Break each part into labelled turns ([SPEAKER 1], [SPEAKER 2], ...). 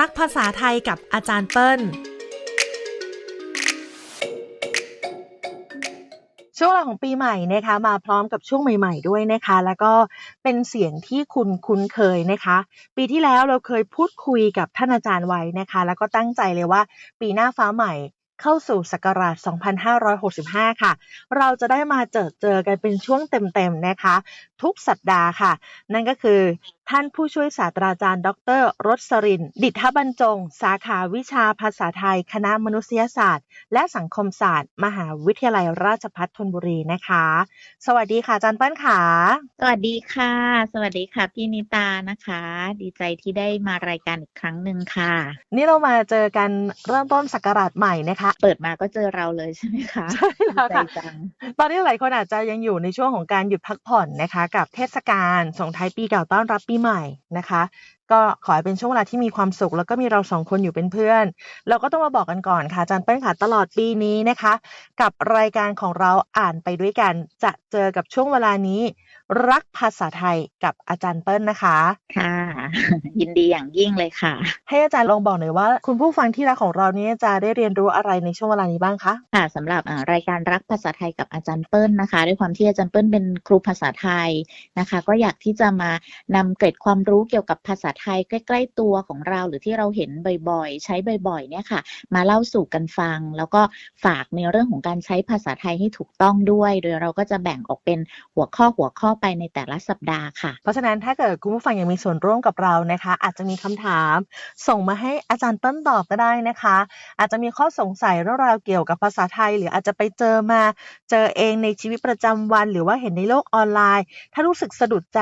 [SPEAKER 1] รักภาษาไทยกับอาจารย์เปิ้ล
[SPEAKER 2] ช่วงเวลาของปีใหม่นะคะมาพร้อมกับช่วงใหม่ ๆ ด้วยนะคะ แล้วก็เป็นเสียงที่คุณคุ้นเคยนะคะ ปีที่แล้วเราเคยพูดคุยกับท่านอาจารย์ไว้นะคะ แล้วก็ตั้งใจเลยว่า ปีหน้าฟ้าใหม่เข้าสู่ศักราช 2565 ค่ะ เราจะได้มาเจอเจอกันเป็นช่วงเต็มๆนะคะ ทุกสัปดาห์ค่ะ นั่นก็คือท่านผู้ช่วยศาสตราจารย์ ดรรสรินทร์ดิษฐบรรจง สาขาวิชาภาษาไทย คณะมนุษยศาสตร์ และสังคมศาสตร์ มหาวิทยาลัยราชภัฏธนบุรีนะคะ สวัสดีค่ะอาจารย์เปิ้ลค่ะ
[SPEAKER 3] สวัสดีค่ะ สวัสดีค่ะพี่นิตานะคะ ดีใจที่ได้มารายการอีกครั้งหนึ่งค่ะ
[SPEAKER 2] นี่เรามาเจอกันเริ่มต้นศักราชใหม่นะคะ
[SPEAKER 3] เปิดมาก็เจอเราเลยใช่ไหมคะ
[SPEAKER 2] ใช่แล้วค่ะ
[SPEAKER 3] ดีใจจัง
[SPEAKER 2] ตอนนี้หลายคนอาจจะยังอยู่ในช่วงของการหยุดพักผ่อนนะคะ กับเทศกาลส่งท้ายปีเก่าต้อนรับปีใหม่นะคะ ก็ขอให้เป็นช่วงเวลาที่มีความสุข แล้วก็มีเราสองคนอยู่เป็นเพื่อน เราก็ต้องมาบอกกันก่อนค่ะอาจารย์เป้นค่ะตลอดปีนี้นะคะ กับรายการของเราอ่านไปด้วยกัน จะเจอกับช่วงเวลานี้ รักภาษาไทยกับอาจารย์เปิ้ลนะคะ
[SPEAKER 3] ค่ะ ยินดีอย่างยิ่งเลยค่ะ
[SPEAKER 2] ให้อาจารย์ลองบอกหน่อยว่า คุณผู้ฟังที่รักของเรานี้จะได้เรียนรู้อะไรในช่วงเวลานี้บ้างคะ
[SPEAKER 3] ค่ะสำหรับอ่ารายการรักภาษาไทยกับอาจารย์เปิ้ลนะคะ ด้วยความที่อาจารย์เปิ้ลเป็นครูภาษาไทยนะคะ ก็อยากที่จะมานำเกร็ดความรู้เกี่ยวกับภาษาไทยใกล้ ๆ ตัวของเรา หรือที่เราเห็นบ่อยๆ ใช้บ่อยๆ เนี่ยค่ะ มาเล่าสู่กันฟัง แล้วก็ฝากในเรื่องของการใช้ภาษาไทยให้ถูกต้องด้วย โดยเราก็จะแบ่งออกเป็นหัวข้อหัวข้อไปในแต่ละสัปดาห์ค่ะ
[SPEAKER 2] เพราะฉะนั้นถ้าเกิดคุณผู้ฟังยากมีส่วนร่วมกับเรานะคะ อาจจะมีคำถาม ส่งมาให้อาจารย์เปิ้ลตอบก็ได้นะคะ อาจจะมีข้อสงสัยเรื่องราวเกี่ยวกับภาษาไทย หรืออาจจะไปเจอมาเจอเองในชีวิตประจำวัน หรือว่าเห็นในโลกออนไลน์ ถ้ารู้สึกสะดุดใจ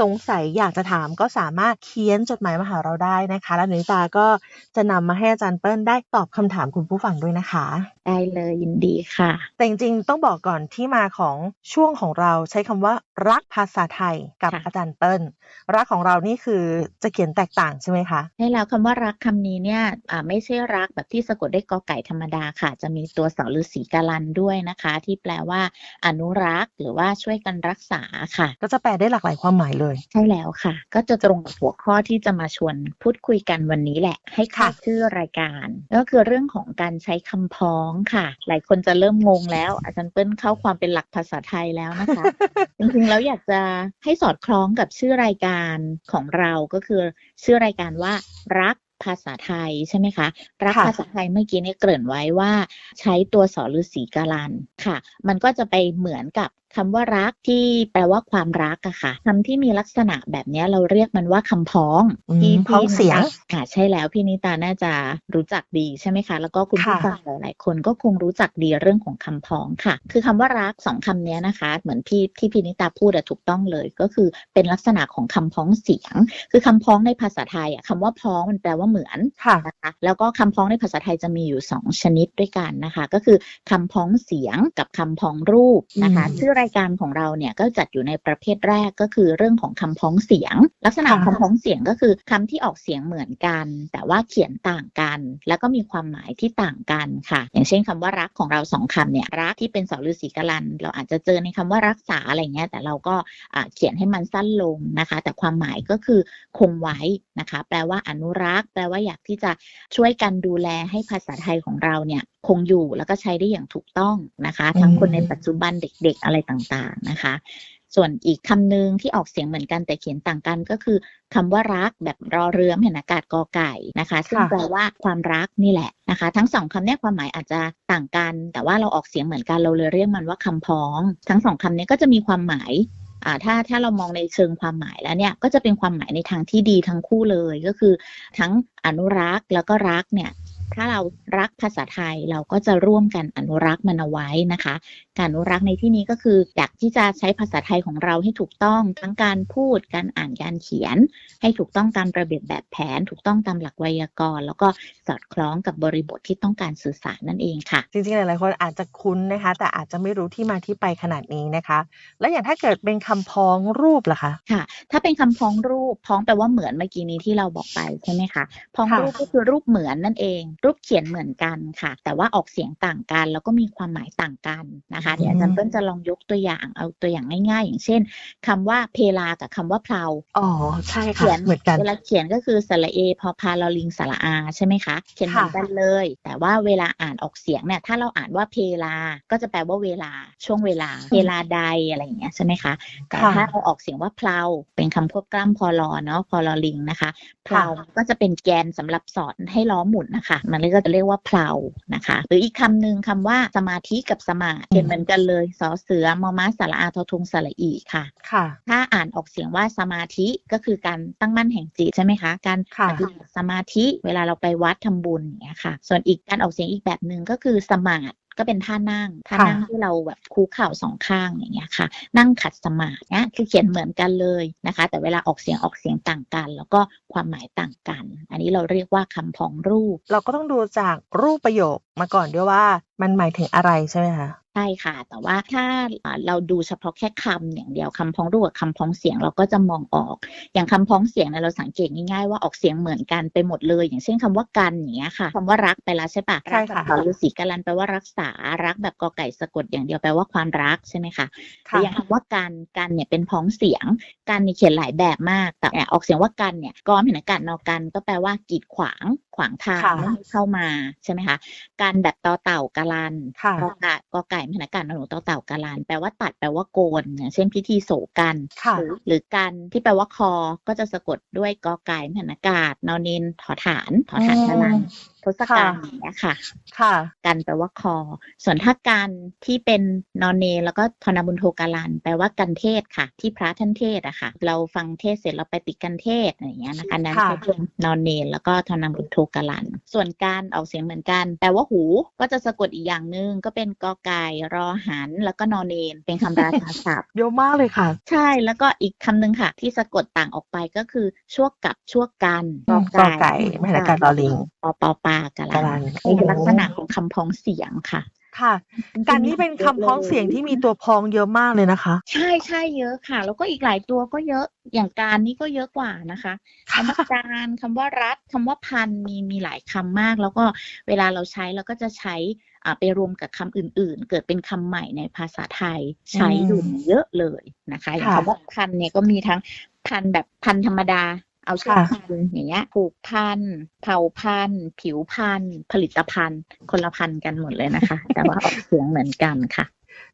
[SPEAKER 2] สงสัยอยากจะถามก็สามารถเขียนจดหมายมาหาเราได้นะคะ แล้วหนิตาก็จะนำมาให้อาจารย์เปิ้ลได้ตอบคำถามคุณผู้ฟังด้วยนะคะ
[SPEAKER 3] ได้เลยยินดีค่ะ
[SPEAKER 2] แต่จริงๆต้องบอกก่อนที่มาของช่วงของเราใช้คำว่า รักภาษาไทยกับ
[SPEAKER 3] ค่ะ
[SPEAKER 2] อาจารย์เปิ้ลรักของเรานี่คือจะเขียนแตกต่างใช่ไหมคะ
[SPEAKER 3] ใช่แล้วคำว่ารักคำนี้เนี่ยอ่าไม่ใช่รักแบบที่สะกดด้วยกอไก่ธรรมดาค่ะ จะมีตัวสอฤาษีกาลันด้วยนะคะ ที่แปลว่า อนุรักษ์ หรือว่าช่วยกันรักษาค่ะ
[SPEAKER 2] ก็จะแปลได้หลากหลายความหมายเลย
[SPEAKER 3] ใช่แล้วค่ะ ก็จะตรงกับหัวข้อที่จะมาชวนพูดคุยกันวันนี้แหละ ให้เข้า
[SPEAKER 2] ค่ะ
[SPEAKER 3] ชื่อรายการ ก็คือเรื่องของการใช้คำพ้องค่ะ หลายคนจะเริ่มงงแล้ว อาจารย์เปิ้ลเข้าความเป็นหลักภาษาไทยแล้วนะคะ จริงๆแล้วอยากจะให้สอดคล้องกับชื่อรายการของเราก็คือ ชื่อรายการว่ารักภาษาไทยใช่ไหมคะ รัก
[SPEAKER 2] ค่ะ
[SPEAKER 3] ภาษาไทยเมื่อกี้เนี่ยเกริ่นไว้ว่า ใช้ตัวสอฤาษีกาลันค่ะ มันก็จะไปเหมือนกับ คำว่ารักที่แปลว่าความรักอะค่ะคำที่มีลักษณะแบบเนี้ยเราเรียกมันว่าคำพ้อง
[SPEAKER 2] อืม
[SPEAKER 3] ที่
[SPEAKER 2] พ้องเสียง
[SPEAKER 3] พี่นิตาค่ะใช่แล้วพี่นิตาน่าจะรู้จักดีใช่ไหมคะ แล้วก็คุณผู้
[SPEAKER 2] ค่ะ
[SPEAKER 3] ฟังหลายๆคนก็คงรู้จักดีเรื่องของคำพ้องค่ะ คือคำว่ารักสองคำเนี้ยนะคะ เหมือนพี่ที่พี่นิตาพูดอะถูกต้องเลย ก็คือเป็นลักษณะของคำพ้องเสียง คือคำพ้องในภาษาไทยอะคำว่าพ้องมันแปลว่าเหมือน
[SPEAKER 2] ค่ะ
[SPEAKER 3] นะคะแล้วก็คำพ้องในภาษาไทยจะมีอยู่ 2 ชนิดด้วยกันนะคะ ก็คือคำพ้องเสียงกับคำพ้องรูปนะคะ
[SPEAKER 2] อืม
[SPEAKER 3] ชื่อรายการของเราเนี่ยก็จัดอยู่ในประเภทแรกก็คือเรื่องของคำพ้องเสียง ลักษณะของ
[SPEAKER 2] ค่ะ
[SPEAKER 3] คำพ้องเสียงก็คือคำที่ออกเสียงเหมือนกัน แต่ว่าเขียนต่างกัน แล้วก็มีความหมายที่ต่างกันค่ะ อย่างเช่นคำว่ารักของเราสองคำเนี่ยรักที่เป็นสอฤาษีกลัน เราอาจจะเจอในคำว่ารักษาอะไรเงี้ยแต่เราก็อ่าเขียนให้มันสั้นลงนะคะ แต่ความหมายก็คือคงไว้นะคะ แปลว่าอนุรักษ์ แปลว่าอยากที่จะช่วยกันดูแลให้ภาษาไทยของเราเนี่ย คงอยู่แล้วก็ใช้ได้อย่างถูกต้องนะคะ ทั้งคนในปัจจุบันเด็กๆอะไรต่างๆนะคะ ส่วนอีกคำหนึ่งที่ออกเสียงเหมือนกันแต่เขียนต่างกันก็คือคำว่ารักแบบรอเรือเห็นอากาศกอไก่นะคะ ซึ่ง
[SPEAKER 2] ค่ะ
[SPEAKER 3] แปลว่าความรักนี่แหละนะคะ ทั้งสองคำเนี้ความหมายอาจจะต่างกัน แต่ว่าเราออกเสียงเหมือนกันเราเลยเรียกมันว่าคำพ้อง ทั้งสองคำนี้ก็จะมีความหมายอ่าถ้าถ้าเรามองในเชิงความหมายแล้วเนี่ยก็จะเป็นความหมายในทางที่ดีทั้งคู่เลยก็คือ ทั้งอนุรักษ์แล้วก็รักเนี่ย ถ้าเรารักภาษาไทยเราก็จะร่วมกันอนุรักษ์มันเอาไว้นะคะ การอนุรักษ์ในที่นี้ก็คืออยากที่จะใช้ภาษาไทยของเราให้ถูกต้องทั้งการพูดการอ่านการเขียน ให้ถูกต้องตามระเบียบแบบแผน ถูกต้องตามหลักไวยากรณ์ แล้วก็สอดคล้องกับบริบทที่ต้องการสื่อสารนั่นเองค่ะ
[SPEAKER 2] จริงๆหลายๆคนอาจจะคุ้นนะคะ แต่อาจจะไม่รู้ที่มาที่ไปขนาดนี้นะคะ แล้วอย่างถ้าเกิดเป็นคำพ้องรูปล่ะคะ
[SPEAKER 3] ค่ะ ถ้าเป็นคำพ้องรูปพ้องแปลว่าเหมือนเมื่อกี้นี้ที่เราบอกไปใช่ไหมคะพ้อง
[SPEAKER 2] ค่ะ
[SPEAKER 3] รูปก็คือรูปเหมือนนั่นเองรูปเขียนเหมือนกันค่ะ แต่ว่าออกเสียงต่างกัน แล้วก็มีความหมายต่างกันนะคะเดี๋ยวอาจารย์เปิ้ลจะลองยกตัวอย่างเอาตัวอย่างง่ายๆ อย่างเช่นคำว่าเพลากับคำว่าเพลา
[SPEAKER 2] อ๋อใช่ค่ะ
[SPEAKER 3] เขียน
[SPEAKER 2] เหมือนกัน
[SPEAKER 3] เวลาเขียนก็คือสระเอพอพาลอลิงสระอาใช่ไหมคะเขียนเหมือน
[SPEAKER 2] ค่ะ
[SPEAKER 3] กันเลย แต่ว่าเวลาอ่านออกเสียงเนี่ยถ้าเราอ่านว่าเพลา ก็จะแปลว่าเวลาช่วงเวลาเพลาใดอะไรอย่างเงี้ยใช่ไหมคะแต่
[SPEAKER 2] ค่ะ
[SPEAKER 3] ถ้าเราออกเสียงว่าเพลาเป็นคำควบกล้ำพอลอเนาะพอลอลิงนะคะเพลา
[SPEAKER 2] ค่ะ
[SPEAKER 3] ก็จะเป็นแกนสำหรับสอนให้ล้อหมุนนะคะมันเลยก็จะเรียกว่าเพลานะคะ หรืออีกคำหนึ่งคำว่าสมาธิกับสมาธิเขียนเหมือนกันเลยสอเสือมอม้าสระอาทอทงสระอีค่ะ
[SPEAKER 2] ค่ะ
[SPEAKER 3] ถ้าอ่านออกเสียงว่าสมาธิก็คือการตั้งมั่นแห่งจิตใช่ไหมคะ การ
[SPEAKER 2] ค่ะ
[SPEAKER 3] ปฏิบัติสมาธิเวลาเราไปวัดทำบุญอย่างเงี้ยค่ะ ส่วนอีกการออกเสียงอีกแบบหนึ่งก็คือสมาธิ ก็เป็นท่านั่งท่านั่งที่เราแบบคูเข่าสองข้างอย่างเงี้ยค่ะ นั่งขัดสมาธิเนี่ยคือเขียนเหมือนกันเลยนะคะ แต่เวลาออกเสียงออกเสียงต่างกัน แล้วก็ความหมายต่างกัน อันนี้เราเรียกว่าคำพ้องรูป
[SPEAKER 2] เราก็ต้องดูจากรูปประโยคมาก่อนด้วยว่ามันหมายถึงอะไรใช่ไหมคะ
[SPEAKER 3] ใช่ค่ะ แต่ว่าถ้าอ่าเราดูเฉพาะแค่คำอย่างเดียวคำพ้องรูปกับคำพ้องเสียงเราก็จะมองออก อย่างคำพ้องเสียงเนี่ยเราสังเกตง่ายๆว่าออกเสียงเหมือนกันไปหมดเลย อย่างเช่นคำว่ากันอย่างเงี้ยค่ะคำว่ารักไปแล้วใช่ปะ
[SPEAKER 2] ใช่
[SPEAKER 3] รั
[SPEAKER 2] ค่ะ
[SPEAKER 3] แบบฤาษีกัลันแปลว่ารักษารักแบบกอไก่สะกดอย่างเดียวแปลว่าความรักใช่ไหมคะหรืออย่างคำว่ากันกันเนี่ยเป็นพ้องเสียงกันเนี่ยเขียนหลายแบบมาก แต่ออกเสียงว่ากันเนี่ยกอมเห็นอากาศนอกัน ก็แปลว่ากีดขวางขวางทาง
[SPEAKER 2] ค่ะ
[SPEAKER 3] ไม่ให้เข้ามาใช่ไหมคะกันแบบตอเต่ากาลัน
[SPEAKER 2] ค่ะ
[SPEAKER 3] กอไก่กอไก่มหันกาศนอนหนูต่อเต่ากาลานแปลว่าตัดแปลว่าโกนอย่างเช่นพิธีโศกันหรือหรือกันที่แปลว่าคอก็จะสะกดด้วยกอไก่มหันากาศนอนเนนถอฐานถอฐานกาลานทศกัณฐ์อย่างเงี้ยค่ะ
[SPEAKER 2] ค่ะ
[SPEAKER 3] กันแปลว่าคอ ส่วนถ้ากันที่เป็นนอนเนนแล้วก็ทอนาบุญโทกาลันแปลว่ากันเทศค่ะ ที่พระท่านเทศอะค่ะ เราฟังเทศเสร็จเราไปติดกันเทศอะไรอย่างเงี้ยนะคะนั้น
[SPEAKER 2] ค่ะ
[SPEAKER 3] ก็เป็นนอนเนนแล้วก็ทอนาบุญโทกาลันส่วนการออกเสียงเหมือนกันแต่ว่าหูก็จะสะกดอีกอย่างหนึ่งก็เป็นกอไก่รอหัน แล้วก็นอนเนนเป็นคำราชาศัพท์
[SPEAKER 2] เยอะมากเลยค่ะ
[SPEAKER 3] ใช่แล้วก็อีกคำหนึ่งค่ะ ที่สะกดต่างออกไปก็คือชั่วกับชั่วกัน
[SPEAKER 2] กอไก่มหันอากาศลอลิง
[SPEAKER 3] ปอปอปากะ
[SPEAKER 2] กะลั
[SPEAKER 3] ลั
[SPEAKER 2] น
[SPEAKER 3] นนี่คือลักษณะของคำพ้องเสียงค่ะ
[SPEAKER 2] ค่ะการนี้เป็นคำพ้องเสียงที่มีตัวพ้องเยอะมากเลยนะคะ
[SPEAKER 3] ใช่ใช่เยอะค่ะ แล้วก็อีกหลายตัวก็เยอะอย่างการนี่ก็เยอะกว่านะคะคำว่าการคำว่ารัฐคำว่าพันมีมีหลายคำมาก แล้วก็เวลาเราใช้เราก็จะใช้อ่าไปรวมกับคำอื่น ๆ เกิดเป็นคำใหม่ในภาษาไทยใช้อยู่เยอะเลยนะคะอย่าง
[SPEAKER 2] ค่ะ
[SPEAKER 3] คำว่าพันเนี่ยก็มีทั้งพันแบบพันธรรมดา เอาเชือก
[SPEAKER 2] ค่ะ
[SPEAKER 3] พันอย่างเงี้ยผูกพันเผ่าพันธุ์ผิวพันธุ์ผลิตภัณฑ์คนละพันกันหมดเลยนะคะ แต่ว่าออกเสียงเหมือนกันค่ะ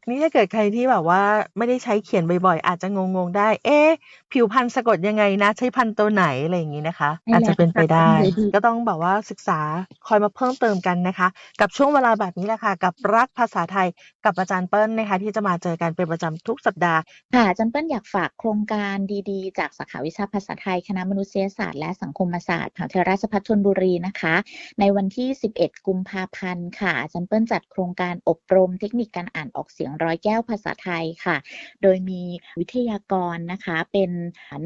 [SPEAKER 2] นี่ถ้าเกิดใครที่แบบว่าไม่ได้ใช้เขียนบ่อยๆ อาจจะงงๆได้ เอ๊ะ ผิวพันธุ์สะกดยังไงนะ ใช้พันธุ์ตัวไหนอะไรอย่างนี้นะคะ
[SPEAKER 3] ใช่แล้ว
[SPEAKER 2] อาจจะเป็นไปได้
[SPEAKER 3] ค่ะ
[SPEAKER 2] ก็ต้องแบบว่าศึกษาคอยมาเพิ่มเติมกันนะคะ กับช่วงเวลาแบบนี้แหละค่ะ กับรักภาษาไทยกับอาจารย์เปิ้ลนะคะ ที่จะมาเจอกันเป็นประจำทุกสัปดาห์
[SPEAKER 3] ค่ะอาจันเปิ้ลอยากฝากโครงการดีๆ จากสาขาวิชาภาษาไทยคณะมนุษยศาสตร์และสังคมศาสตร์มหาวิทยาลัยราชภัฏธนบุรีนะคะ ในวันที่ 11 กุมภาพันธ์ค่ะอาจันเปิ้ลจัดโครงการอบรมเทคนิคการอ่านออกเสียงร้อยแก้วภาษาไทยค่ะ โดยมีวิทยากรนะคะ เป็น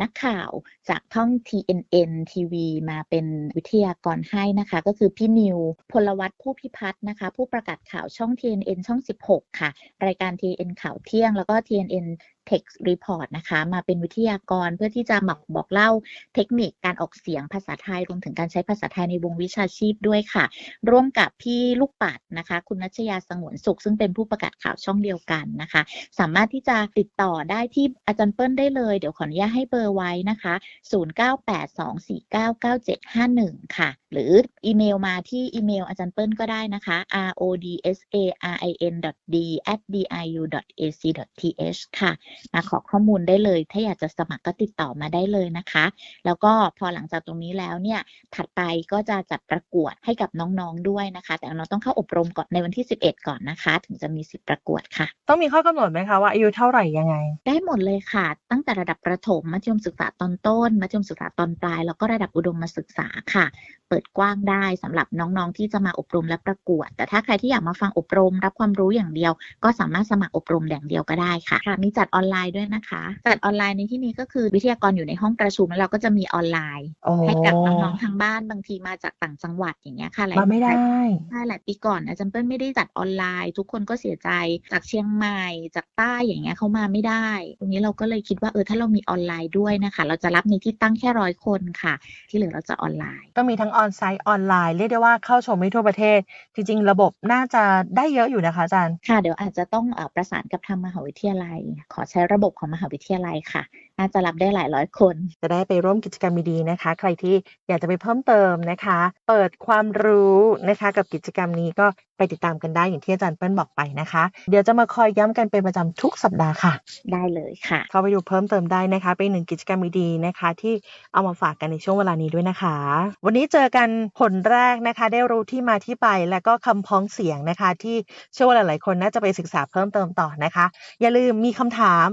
[SPEAKER 3] นักข่าวจากท่อง TNN TV มาเป็นวิทยากรให้นะคะ ก็คือพี่นิว พลวัตผู้พิพัฒน์นะคะ ผู้ประกาศข่าวช่อง TNN ช่อง 16 ค่ะ รายการ TNN ข่าวเที่ยงแล้วก็ TNN Text Report นะคะ มาเป็นวิทยากรเพื่อที่จะมาบอกเล่าเทคนิคการออกเสียงภาษาไทย รวมถึงการใช้ภาษาไทยในวงวิชาชีพด้วยค่ะ ร่วมกับพี่ลูกปัดนะคะ คุณนัชยาสงวนสุข ซึ่งเป็นผู้ประกาศข่าวช่องเดียวกันนะคะ สามารถที่จะติดต่อได้ที่อาจารย์เปิ้ลได้เลย เดี๋ยวขออนุญาตให้เบอร์ไว้นะคะ 0982499751 ค่ะ หรืออีเมลมาที่อีเมลอาจารย์เปิ้ลก็ได้นะคะ rodsarIn d d i u ac th ค่ะขอข้อมูลได้เลย ถ้าอยากจะสมัครก็ติดต่อมาได้เลยนะคะ แล้วก็พอหลังจากตรงนี้แล้วเนี่ยถัดไปก็จะจัดประกวดให้กับน้องๆด้วยนะคะ แต่น้องๆต้องเข้าอบรมก่อนในวันที่ 11 ก่อนนะคะ ถึงจะมีสิทธิ์ประกวดค่ะ
[SPEAKER 2] ต้องมีข้อกำหนดไหมคะว่าอายุเท่าไหร่ยังไง
[SPEAKER 3] ได้หมดเลยค่ะ ตั้งแต่ระดับประถมมัธยมศึกษาตอนต้นมัธยมศึกษาตอนปลาย แล้วก็ระดับอุดมศึกษาค่ะ เปิดกว้างได้สำหรับน้องๆที่จะมาอบรมและประกวด แต่ถ้าใครที่อยากมาฟังอบรม รับความรู้อย่างเดียว ก็สามารถสมัครอบรมอย่างเดียวก็ได้ค่ะค่ะมีจัดออนไลน์ด้วยนะคะจัดออนไลน์ในที่นี้ก็คือวิทยากรอยู่ในห้องประชุมแล้วเราก็จะมีออนไลน์
[SPEAKER 2] โอ้
[SPEAKER 3] ให้กับน้องๆทางบ้านบางทีมาจากต่างจังหวัดอย่างเงี้ยค่ะหลาย
[SPEAKER 2] มาไม่ได้
[SPEAKER 3] ใช่หลายปีก่อนอาจารย์เปิ้ลไม่ได้จัดออนไลน์ ทุกคนก็เสียใจจากเชียงใหม่จากใต้อย่างเงี้ยเขามาไม่ได้ ตรงนี้เราก็เลยคิดว่าเออถ้าเรามีออนไลน์ด้วยนะคะ เราจะรับในที่ตั้งแค่ร้อยคนค่ะ ที่เหลือเราจะออนไลน์
[SPEAKER 2] ก็มีทั้งออนไซต์ออนไลน์เรียกได้ว่าเข้าชมได้ทั่วประเทศ จริง ๆ ระบบน่าจะได้เยอะอยู่นะคะอาจารย์
[SPEAKER 3] ค่ะเดี๋ยวอาจจะต้องเอ่อประสานกับทางมหาวิทยาลัยขอใช้ระบบของมหาวิทยาลัยค่ะน่าจะรับได้หลายร้อยคน
[SPEAKER 2] จะได้ไปร่วมกิจกรรมดีๆนะคะ ใครที่อยากจะไปเพิ่มเติมนะคะ เปิดความรู้นะคะกับกิจกรรมนี้ก็ไปติดตามกันได้อย่างที่อาจารย์เปิ้ลบอกไปนะคะ เดี๋ยวจะมาคอยย้ำกันเป็นประจำทุกสัปดาห์ค่ะ
[SPEAKER 3] ได้เลยค่ะ
[SPEAKER 2] เข้าไปดูเพิ่มเติมได้นะคะ เป็นหนึ่งกิจกรรมดีๆนะคะ ที่เอามาฝากกันในช่วงเวลานี้ด้วยนะคะ วันนี้เจอกันผลแรกนะคะ ได้รู้ที่มาที่ไปและก็คำพ้องเสียงนะคะ ที่เชื่อว่าหลายๆคนน่าจะไปศึกษาเพิ่มเติมต่อนะคะ อย่าลืมมีคำถาม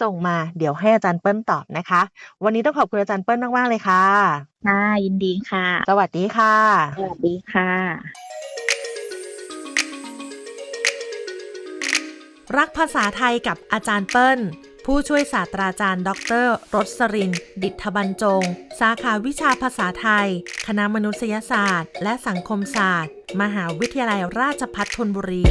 [SPEAKER 2] ส่งมาเดี๋ยวให้อาจารย์เปิ้ลตอบนะคะ วันนี้ต้องขอบคุณอาจารย์เปิ้ลมาก ๆ เลยค่ะ
[SPEAKER 3] ค่ะยินดีค่ะ
[SPEAKER 2] สวัสดีค่ะ
[SPEAKER 3] สวัสดีค่ะ
[SPEAKER 1] รักภาษาไทยกับอาจารย์เปิ้ล ผู้ช่วยศาสตราจารย์ ดรรสริน ดิษฐบรรจง สาขาวิชาภาษาไทย คณะมนุษยศาสตร์ และสังคมศาสตร์ มหาวิทยาลัยราชภัฏธนบุรี